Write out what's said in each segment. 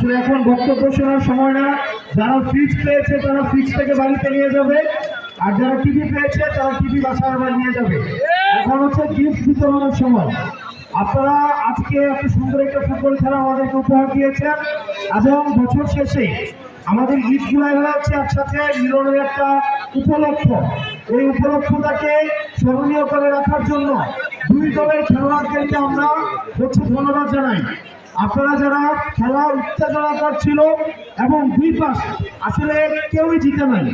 আসলে এখন বক্তব্য শোনার সময় না। যারা ফ্রিজ পেয়েছে তারা ফ্রিজ থেকে বাড়িতে নিয়ে যাবে। আর যারা টিভি পেয়েছে তারা টিভি বাসায় আবার নিয়ে যাবে। এখন হচ্ছে গিফট বিতরণের সময়। আপনারা আজকে এত সুন্দর একটা ফুটবল খেলা আমাদেরকে উপহার দিয়েছেন। এবং বছর শেষে আমাদের ঈদগুলো হচ্ছে একসাথে মিলনের একটা উপলক্ষ। এই উপলক্ষটাকে স্মরণীয় করে রাখার জন্য দুই দলের খেলোয়াড়দেরকে আমরা হচ্ছে ধন্যবাদ জানাই। আপনারা যারা খেলা উত্তেজনা করছিল এবং দুই পাশ আসলে কেউই জিতে নাই।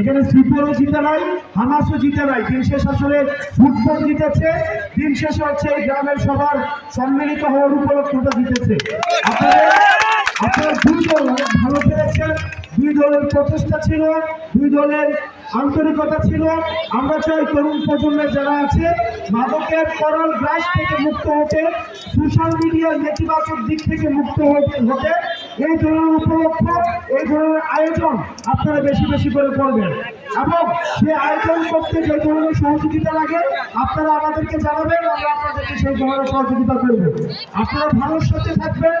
এখানে শ্রীপুরও জিতে নাই, হামাসও জিতে নাই। দিন শেষ আসলে ফুটবল জিতেছে, দিন শেষে হচ্ছে এই গ্রামের সবার সম্মিলিত হওয়ার উপলক্ষটা জিতেছে। আপনাদের আপনারা ভালো দুই দলের প্রচেষ্টা ছিল, দুই দলের আন্তরিকতা ছিল। আমরা চাই তরুণ প্রজন্মের যারা আছে, মাদকের করাল গ্রাস থেকে মুক্ত হতে, সোশ্যাল মিডিয়ার নেতিবাচক দিক থেকে মুক্ত হতে হতে এই ধরনের উপলক্ষ, এই ধরনের আয়োজন আপনারা বেশি বেশি করে করবেন। এবং সেই আয়োজন করতে যে ধরনের সহযোগিতা লাগে, আপনারা আমাদেরকে জানাবেন, আমরা আপনাদেরকে সেই ধরনের সহযোগিতা করব। আপনারা ভালোর সাথে থাকবেন